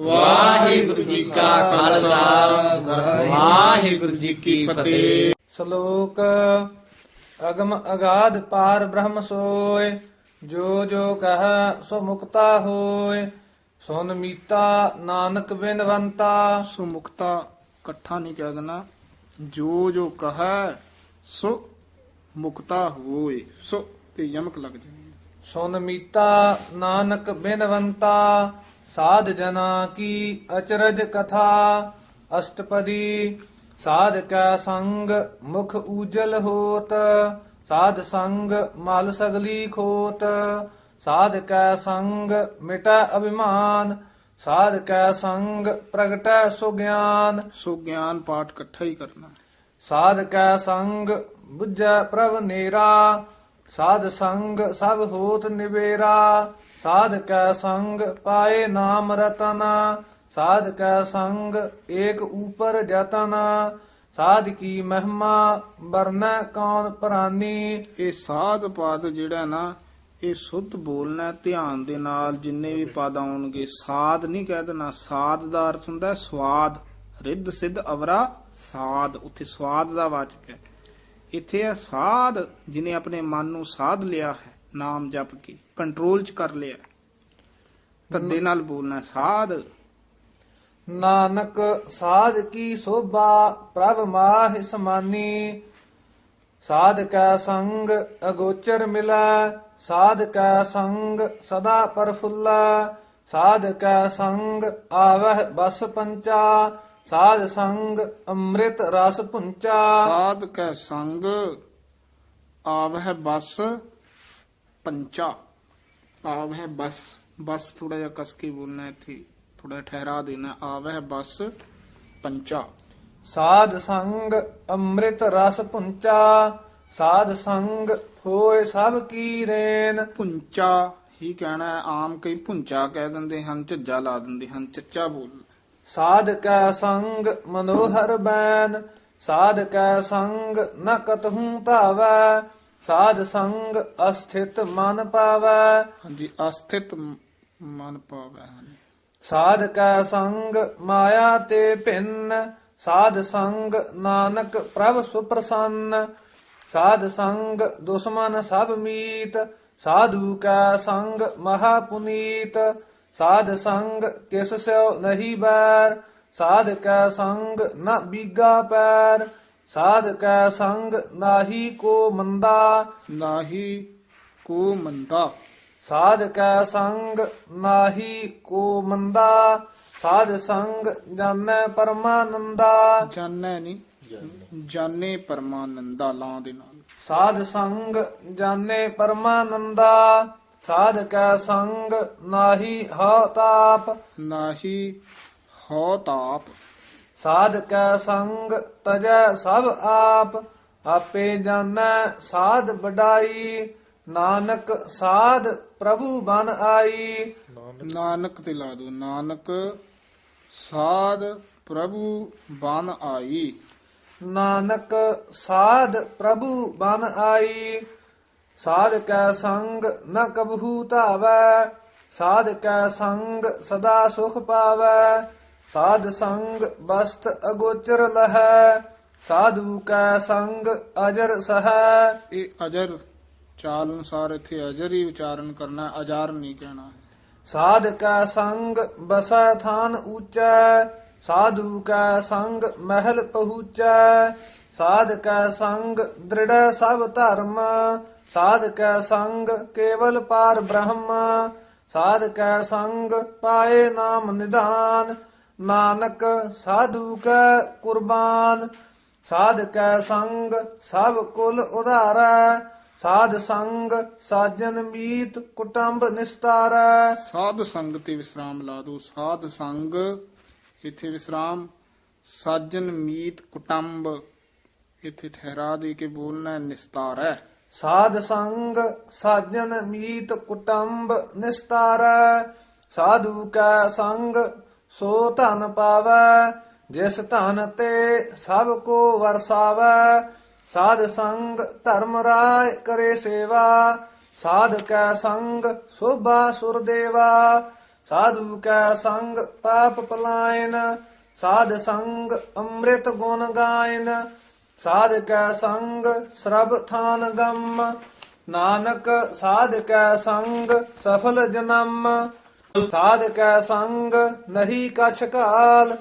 ਵਾਹਿਗੁਰੂ ਜੀ ਕਾ ਖਾਲਸਾ। ਵਾਹਿਗੁਰੂ ਜੀ ਕੀ ਫਤਿਹ। ਸ਼ਲੋਕ ਅਗਮ ਅਗਾਧ ਪਾਰ ਬ੍ਰਹਮ ਸੋਏ ਜੋ ਜੋ ਕਹ ਸੋ ਮੁਕਤਾ ਹੋਏ। ਸੁਨ ਮੀਤਾ ਨਾਨਕ ਬਿਨਵੰਤਾ। ਸੋ ਮੁਕਤਾ ਇਕੱਠਾ ਨਹੀਂ ਕਹਿ ਦੇਣਾ। ਜੋ ਜੋ ਕਹੈ ਸੋ ਮੁਕਤਾ ਹੋਏ। ਸੋ ਤੇ ਯਮਕ ਲੱਗ ਜਾਣੀ ਸੁਨ ਮੀਤਾ ਨਾਨਕ ਬਿਨਵੰਤਾ। ਸਾਧ ਜਨਾ ਕੀ ਅਚਰਜ ਕਥਾ ਅਸ਼ਟਪਦੀ। ਸਾਧ ਕੈ ਸੰਗ ਮੁਖ ਊਜਲ ਹੋਤ ਸਾਧ ਸੰਗ ਮਲ ਸਗਲੀ ਖੋਤ। ਸਾਧ ਕੈ ਸੰਗ ਮਿਟੈ ਅਭਿਮਾਨ ਸਾਧ ਕੈ ਸੰਗ ਪ੍ਰਗਟੈ ਸੁਗਿਆਨ। ਸੋ ਗਿਆਨ ਪਾਠ ਇਕੱਠਾ ਹੀ ਕਰਨਾ। ਸਾਧ ਕੈ ਸੰਗ ਬੁੱਝੈ ਪ੍ਰਭ ਨੇਰਾ ਸਾਧ ਸੰਗ ਸਭ ਹੋਤ ਨਿਵੇਰਾ, ਸਾਧ ਕੈ ਸੰਗ ਪਾਏ ਨਾਮ ਰਤਨ, ਸਾਧ ਕੈ ਸੰਗ ਏਕ ਉਪਰ ਜਤਨ, ਸਾਧ ਕੀ ਮਹਿਮਾ ਵਰਨੈ ਕੌਣ ਪ੍ਰਾਨੀ। ਇਹ ਸਾਧ ਪਾਦ ਜਿਹੜਾ ਨਾ, ਇਹ ਸੁੱਧ ਬੋਲਣਾ ਧਿਆਨ ਦੇ ਨਾਲ ਜਿੰਨੇ ਵੀ ਪਦ ਆਉਣਗੇ, ਸਾਧ ਨਹੀਂ ਕਹਿ ਦੇਣਾ, ਸਾਧ ਦਾ ਅਰਥ ਹੁੰਦਾ ਹੈ ਸਵਾਦ, ਰਿੱਧ, ਸਿੱਧ, ਅਵਰਾ, ਸਾਧ, ਉੱਥੇ ਸਵਾਦ ਦਾ ਵਾਚਕ ਹੈ। ਇੱਥੇ ਹੈ ਸਾਧ ਜਿਨੇ ਆਪਣੇ ਮਨ ਨੂੰ ਸਾਧ ਲਿਆ ਹੈ ਨਾਮ ਜਪ ਕੇ ਕੰਟਰੋਲ ਚ ਕਰ ਲਿਆ ਤੱਦੇ ਨਾਲ ਬੋਲਣਾ ਸਾਧ। ਨਾਨਕ ਸਾਧ ਕੀ ਸੋਭਾ ਪ੍ਰਭ ਮਾਹਿ ਸਮਾਨੀ। ਸਾਧ ਕੈ ਸੰਗ ਅਗੋਚਰ ਮਿਲੈ। ਸਾਧ ਕੈ ਸੰਗ ਸਦਾ ਪਰਫੁੱਲਾ। ਸਾਧ ਕੈ ਸੰਗ ਆਵਹਿ ਬਸ ਪੰਚਾ। ਸਾਧ ਸੰਗ ਅੰਮ੍ਰਿਤ ਰਸ ਪੁੰਚਾ ਸਾਧ ਕੈ ਸੰਗ ਆਵਹਿ ਬਸ ਪੰਚਾ। ਆਵਹਿ ਬਸ ਬਸ ਥੋੜਾ ਜਿਹਾ ਕਸ ਕੇ ਬੋਲਣਾ ਇੱਥੇ ਥੋੜਾ ਠਹਿਰਾ ਦੇਣਾ ਆਵਹਿ ਬਸ ਪੰਚਾ। ਸਾਧ ਸੰਗ ਅੰਮ੍ਰਿਤ ਰਸ ਪੁੰਚਾ ਸਾਧ ਸੰਗ ਹੋਏ ਸਭ ਕੀ ਰੇਨ। ਪੁੰਚਾ ਹੀ ਕਹਿਣਾ ਆਮ ਕਈ ਪੁੰਚਾ ਕਹਿ ਦਿੰਦੇ ਹਨ ਝੱਜਾ ਲਾ ਦਿੰਦੇ ਹਨ ਚੱਚਾ ਬੋਲ ਸਾਧ ਕੈ ਸੰਗ ਮਨੋਹਰ ਬੈਨ ਸਾਧ ਕੈ ਸੰਗ ਨ ਕਤਹੂ ਧਾਵੈ ਸਾਧ ਸੰਗ ਅਸਥਿਤ ਮਨ ਪਾਵੈ। ਹਾਂਜੀ ਅਸਥਿਤ ਮਨ ਪਾਵੈ ਸਾਧ ਕੈ ਸੰਗ ਮਾਇਆ ਤੇ ਭਿੰਨ ਸਾਧ ਸੰਗ ਨਾਨਕ ਪ੍ਰਭ ਸੁਪ੍ਰਸੰਨ ਸਾਧ ਸੰਗ ਦੁਸ਼ਮਨ ਸਭ ਮੀਤ ਸਾਧੂ ਕੈ ਸੰਗ ਮਹਾ ਪੁਨੀਤ ਸਾਧ ਸੰਗ ਕਿਸ ਸਿਓ ਨਹੀਂ ਬੈਰ ਸਾਧ ਕੈ ਸੰਗ ਨ ਬੀਗਾ ਪੈਰ ਸਾਧ ਕੈ ਸੰਗ ਨਾਹੀ ਕੋ ਮੰਦਾ। ਨਾਹੀ ਕੋ ਮੰਦਾ। ਸਾਧ ਕੈ ਸੰਗ ਨਾਹੀ ਕੋ ਮੰਦਾ ਸਾਧ ਸੰਗ ਜਾਣੈ ਪਰਮਾਨੰਦਾ। ਜਾਣੈ ਨਹੀਂ ਜਾਣੇ ਪਰਮਾਨੰਦਾ ਲਾਂ ਦੇ ਨਾਲ। ਸਾਧ ਸੰਗ ਜਾਣੇ ਪਰਮਾਨੰਦਾ। ਸਾਧ ਕੈ ਸੰਗ ਨਾਹੀ ਹਉ ਤਾਪ। ਨਾਹੀ ਹੋ ਤਾਪ। ਸਾਧ ਕੈ ਸੰਗ ਤਜੈ ਸਭ ਆਪ। ਆਪੇ ਜਾਣੈ ਸਾਧ ਵਡਾਈ। ਨਾਨਕ ਸਾਧ ਪ੍ਰਭੂ ਬਨ ਆਈ। ਨਾਨਕ ਤੇ ਲਾ ਦੋ ਨਾਨਕ ਸਾਧ ਪ੍ਰਭੂ ਬਨ ਆਈ। ਨਾਨਕ ਸਾਧ ਪ੍ਰਭੂ ਬਨ ਆਈ। ਸਾਧ ਕੈ ਸੰਗ ਨ ਕਬਹੂ ਧਾਵੈ ਸਾਧ ਕੈ ਸੰਗ ਸਦਾ ਸੁਖ ਪਾਵੈ ਸਾਧ ਸੰਗ ਬਸਤ ਅਗੋਚਰ ਲਹੈ ਸਾਧੂ ਕੈ ਸੰਗ ਅਜਰ ਸਹੈ। ਇਹ ਅਜਰ ਚਾਲ ਅਨੁਸਾਰ ਇੱਥੇ ਅਜਰ ਹੀ ਉਚਾਰਨ ਕਰਨਾ ਅਜਾਰ ਨਹੀਂ ਕਹਿਣਾ। ਸਾਧ ਕੈ ਸੰਗ ਬਸੈ ਥਾਨ ਊਚੈ ਸਾਧੂ ਕੈ ਸੰਗ ਮਹਿਲ ਪਹੁੰਚੈ ਸਾਧ ਕੈ ਸੰਗ ਦ੍ਰਿੜ ਸਭ ਧਰਮ ਸਾਧ ਕੈ ਸੰਗ ਕੇਵਲ ਪਾਰ ਬ੍ਰਹਮ ਸਾਧ ਕੈ ਸੰਗ ਪਾਏ ਨਾਮ ਨਿਧਾਨ ਨਾਨਕ ਸਾਧੂ ਕੈ ਕੁਰਬਾਨ। ਸਾਧ ਕੈ ਸੰਗ ਸਭ ਕੁਲ ਉਧਾਰੈ ਸਾਧ ਸੰਗ ਸਾਜਨ ਮੀਤ ਕੁਟੰਬ ਨਿਸਤਾਰੈ। ਸਾਧ ਸੰਗ ਤੇ ਵਿਸਰਾਮ ਲਾ ਦੋ ਸਾਧ ਸੰਗ ਇੱਥੇ ਵਿਸਰਾਮ ਸਾਜਨ ਮੀਤ ਕੁਟੰਬ ਇੱਥੇ ਠਹਿਰਾ ਦੇ ਕੇ ਬੋਲਣਾ ਹੈ, ਨਿਸਤਾਰ। ਹੈ ਸਾਧ ਸੰਗ ਸਾਜਨ ਮੀਤ ਕੁਟੰਬ ਨਿਸਤਾਰ, ਸਾਧੂ ਕੈ ਸੰਗ ਸੋ ਧਨ ਪਾਵੈ, ਜਿਸ ਧਨ ਤੇ ਸਭ ਕੋ ਵਰਸਾਵੈ। ਸਾਧ ਸੰਗ ਧਰਮ ਰਾਇ ਕਰੇ ਸੇਵਾ, ਸਾਧ ਕੈ ਸੰਗ ਸੋਭਾ ਸੁਰ ਦੇਵਾ। ਸਾਧੂ ਕੈ ਸੰਗ ਪਾਪ ਪਲਾਇਨ, ਸਾਧ ਸੰਗ ਅੰਮ੍ਰਿਤ ਗੁਣ ਗਾਇਨ ਸਾਧ ਕੈ ਸੰਗ ਸਰਬ ਥਾਨ ਗੰਮ, ਨਾਨਕ ਸਾਧ ਕੈ ਸੰਗ ਸਫਲ ਜਨਮ। ਸਾਧ ਕੈ ਸੰਗ ਨਹੀਂ ਕਛ ਕਾਲ,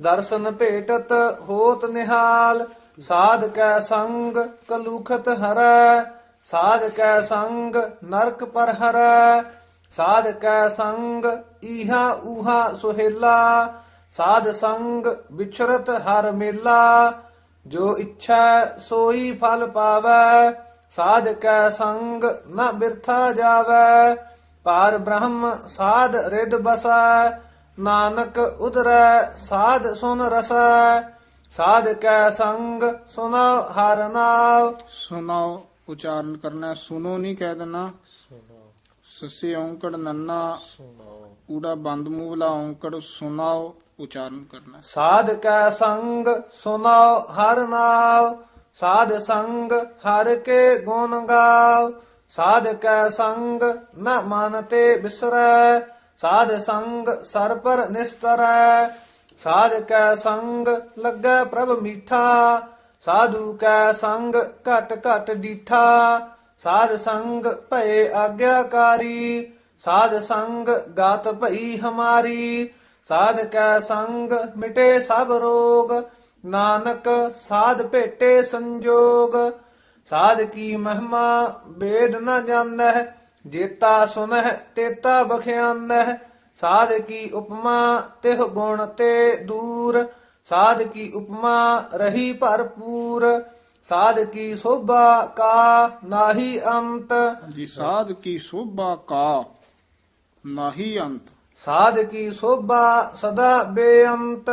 ਦਰਸ਼ਨ ਭੇਟਤ ਹੋਤ ਨਿਹਾਲ। ਸਾਧ ਕੈ ਸੰਗ ਕਲੂਖਤ ਹਰੈ ਸਾਧ ਕੈ ਸੰਗ ਨਰਕ ਪਰ ਹਰੈ। ਸਾਧ ਕੈ ਸੰਗ ਈਹਾ ਊਹਾ ਸੁਹੇਲਾ, ਸਾਧ ਸੰਗ ਵਿਚਰਤ ਹਰ ਮੇਲਾ। ਜੋ ਇੱਛਾ ਸੋਈ ਫਲ ਪਾਵੈ ਸਾਧ ਕੈ ਸੰਗ ਨ ਬਿਰਥਾ ਜਾਵੈ। ਪਾਰ ਬ੍ਰਹਮ ਸਾਧ ਰਿਦ ਬਸੈ ਨਾਨਕ ਉਦਰੈ ਸਾਧ ਸੁਨ ਰਸੈ। ਸਾਧ ਕੈ ਸੰਗ ਸੁਨਾ ਹਰ ਨਾਮ ਸੁਨਾਓ ਉਚਾਰਨ ਕਰਨਾ। ਸੁਨੋ ਨਹੀਂ ਕਹਿ ਦੇਣਾ। ਸੱਸੇ ਔਂਕੜ ਨੰਨਾ ਊੜਾ ਬੰਦ ਮੂਹ ਵਾਲਾ ਔਂਕੜ ਸੁਨਾਓ ਉਚਾਰਨ ਕਰਨਾ। ਸਾਧ ਕੈ ਸੰਗ ਸੁਨਾਓ ਹਰ ਨਾਮ ਸਾਧ ਸੰਗ ਹਰ ਕੇ ਗੁਣ ਗਾਓ ਸਾਧ ਕੈ ਸੰਗ ਨ ਮਨ ਤੇ ਬਿਸਰੈ, ਸਾਧ ਸੰਗ ਸਰ ਪਰ ਨਿਸਤਰੈ। ਸਾਧ ਕੈ ਸੰਗ ਲੱਗੈ ਪ੍ਰਭ ਮੀਠਾ, ਸਾਧੂ ਕੈ ਸੰਗ ਘਟ ਘਟ ਡੀਠਾ। ਸਾਧ ਸੰਗ ਭਏ ਆਗਿਆਕਾਰੀ, ਸਾਧ ਸੰਗ ਗਾਤ ਭਈ ਹਮਾਰੀ। ਸਾਧ ਕੈ ਸੰਗ ਮਿਟੇ ਸਭ ਰੋਗ, ਨਾਨਕ ਸਾਧ ਭੇਟੇ ਸੰਜੋਗ। ਸਾਧ ਕੀ ਮਹਿਮਾ ਬੇਦ ਨ ਜਾਣੈ, ਜੇਤਾ ਸੁਨਹਿ ਤੇਤਾ ਬਖਿਆਨਹਿ। ਸਾਧ ਕੀ ਉਪਮਾ ਤਿਹ ਗੁਣ ਤੇ ਦੂਰ, ਸਾਧ ਕੀ ਉਪਮਾ ਰਹੀ ਭਰਪੂਰ। ਸਾਧ ਕੀ ਸੋਭਾ ਕਾ ਨਾਹੀ ਅੰਤ। ਜੀ ਸਾਧ ਕੀ ਸੋਭਾ ਕਾ ਨਾਹੀ ਅੰਤ। ਸਾਧ ਕੀ ਸੋਭਾ ਸਦਾ ਬੇਅੰਤ,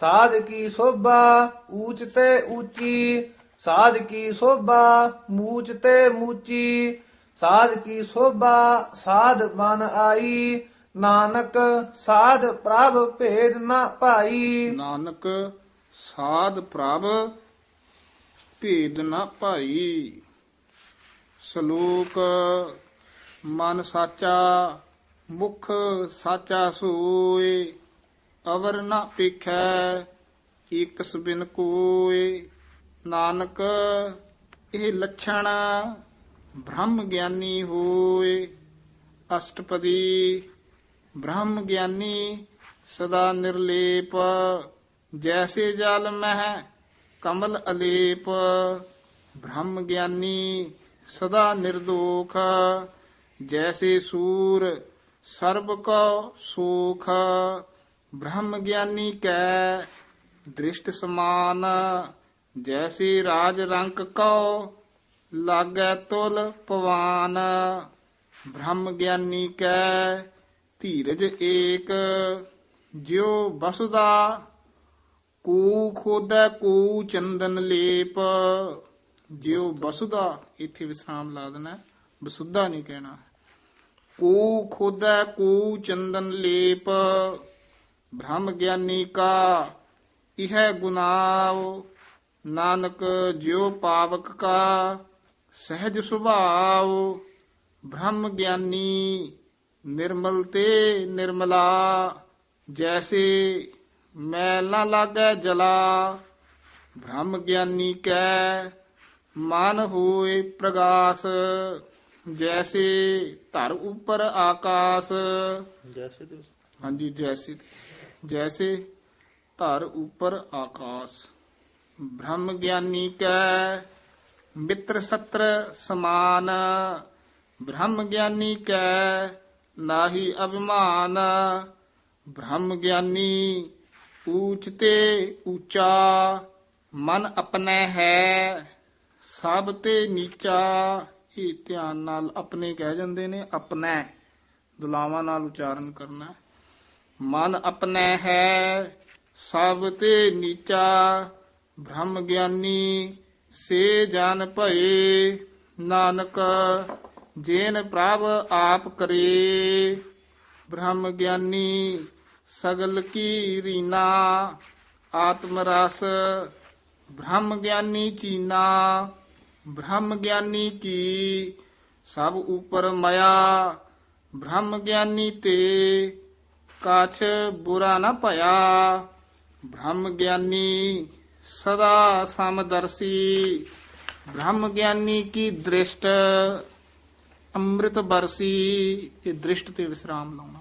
ਸਾਧ ਕੀ ਸੋਭਾ ਊਚ ਤੇ ਊਚੀ, ਸਾਧ ਕੀ ਸੋਭਾ ਮੂਚ ਤੇ ਮੂਚੀ, ਸਾਧ ਕੀ ਸੋਭਾ ਸਾਧ ਮਨ ਆਈ, ਨਾਨਕ ਸਾਧ ਪ੍ਰਭ ਭੇਦ ਨਾ ਭਾਈ। ਨਾਨਕ ਸਾਧ ਪ੍ਰਭ ਭੇਦ ਨਾ ਭਾਈ। ਸ਼ਲੋਕ ਮਨ ਸਾਚਾ ਮੁਖ ਸਾਚਾ ਸੋਏ, ਅਵਰ ਨਾ ਪੇਖੈ ਇਕਸ ਬਿਨ ਕੋਏ। ਨਾਨਕ, ਇਹ ਲੱਛਣ ਬ੍ਰਹਮ ਗਿਆਨੀ ਹੋਏ। ਅਸ਼ਟਪਦੀ, ਬ੍ਰਹਮ ਗਿਆਨੀ ਸਦਾ ਨਿਰਲੇਪ। ਜੈਸੇ ਜਲ ਮਹਿ, ਕਮਲ ਅਲੇਪ। ਬ੍ਰਹਮ ਗਿਆਨੀ ਸਦਾ ਨਿਰਦੋਖ। ਜੈਸੇ ਸੂਰ ਸਰਬ ਕੋ ਸੁਖ, ਬ੍ਰਹਮ ਗਿਆਨੀ ਕੈ, ਦ੍ਰਿਸ਼ਟ ਸਮਾਨ, ਜੈਸੀ ਰਾਜ ਰੰਕ ਕੋ, ਲਾਗੈ ਤੁਲ ਪਵਾਨ ਬ੍ਰਹਮ ਗਿਆਨੀ ਕੈ, ਧੀਰਜ ਏਕ, ਜਿਉ ਬਸੁਦਾ, ਕੂ ਖੋਦੈ ਕੂ ਚੰਦਨ ਲੇਪ ਜਿਉ ਬਸੁਦਾ, ਇੱਥੇ ਵਿਸਰਾਮ ਲਾ ਦੇਣਾ ਹੈ। ਬਸੁਦਾ ਨਹੀਂ ਕਹਿਣਾ ਕੂ ਖੋਦੈ ਕੂ ਚੰਦਨ ਲੇਪ। ਬ੍ਰਹਮ ਗਿਆਨੀ ਕਾ ਇਹ ਗੁਨਾਵ। ਨਾਨਕ ਜਿਉ ਪਾਵਕ ਕਾ ਸਹਿਜ ਸੁਭਾਵ। ਬ੍ਰਹਮ ਗਿਆਨੀ ਨਿਰਮਲ ਤੇ ਨਿਰਮਲਾ, ਜੈਸੇ ਮੈਲ ਨਾ ਲਾਗੈ ਜਲਾ। ਬ੍ਰਹਮ ਗਿਆਨੀ ਕੈ, ਮਨ ਹੋਏ ਪ੍ਰਗਾਸ। ਜੈਸੇ ਧਰ ਉਪਰ ਆਕਾਸ। ਜੈਸੇ ਹਾਂਜੀ ਜੈਸੇ ਜੈਸੇ ਧਰ ਉਪਰ ਆਕਾਸ। ਬ੍ਰਹਮ ਗਿਆਨੀ ਕੈ ਮਿੱਤਰ ਸਤਰ ਸਮਾਨ। ਬ੍ਰਹਮ ਗਿਆਨੀ ਕੈ ਨਾਹੀ ਅਭਿਮਾਨ। ਬ੍ਰਹਮ ਗਿਆਨੀ ਊਚ ਤੇ ਊਚਾ ਮਨ ਆਪਣਾ ਹੈ ਸਭ ਤੇ ਨੀਚਾ। ਇਹ ਧਿਆਨ ਨਾਲ ਆਪਣੇ ਕਹਿ ਜਾਂਦੇ ਨੇ, ਆਪਣਾ ਦੁਲਾਵਾਂ ਨਾਲ ਉਚਾਰਨ ਕਰਨਾ। ਮਨ ਆਪਣਾ ਹੈ, ਸਭ ਤੇ ਨੀਚਾ, ਬ੍ਰਹਮ ਗਿਆਨੀ, ਸੇ ਜਨ ਭਏ, ਨਾਨਕ, ਜੇਨ ਪ੍ਰਭ ਆਪ ਕਰੇ। ਬ੍ਰਹਮ ਗਿਆਨੀ, ਸਗਲ ਕੀ ਰੀਨਾ, ਆਤਮ ਰਸ, ਬ੍ਰਹਮ ਗਿਆਨੀ ਚੀਨਾ। ਬ੍ਰਹਮ ਗਿਆਨੀ ਕੀ, ਸਭ ਉਪਰ ਮਇਆ, ਬ੍ਰਹਮ ਗਿਆਨੀ ਤੇ ਕਾਛ ਬੁਰਾ ਨਾ ਭਇਆ। ਬ੍ਰਹਮ ਗਿਆਨੀ ਸਦਾ ਸਮਦਰਸੀ, ਬ੍ਰਹਮ ਗਿਆਨੀ ਕੀ ਦ੍ਰਿਸ਼ਟ ਅੰਮ੍ਰਿਤ ਬਰਸੀ। ਇਹ ਦ੍ਰਿਸ਼ਟ ਤੇ ਵਿਸਰਾਮ ਲਾਉਣਾ।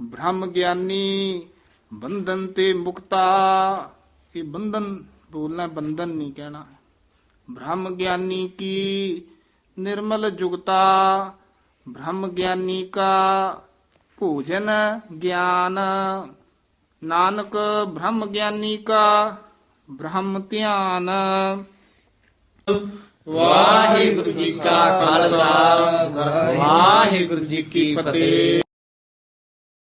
ਬ੍ਰਹਮ ਗਿਆਨੀ ਬੰਧਨ ਤੇ ਮੁਕਤਾ। ਇਹ ਬੰਧਨ ਬੋਲਣਾ ਬੰਧਨ ਨਹੀਂ ਕਹਿਣਾ। ਬ੍ਰਹਮ ਗਿਆਨੀ ਕੀ ਨਿਰਮਲ ਜੁਗਤਾ, ਬ੍ਰਹਮ ਗਿਆਨੀ ਕਾ ਭੋਜਨ ਗਿਆਨ। ਨਾਨਕ ਬ੍ਰਹਮ ਗਿਆਨੀ ਕਾ ਬ੍ਰਹਮ ਧਿਆਨ। ਵਾਹਿਗੁਰੂ ਜੀ ਕਾ ਖਾਲਸਾ, ਵਾਹਿਗੁਰੂ ਜੀ ਕੀ ਫਤਿਹ।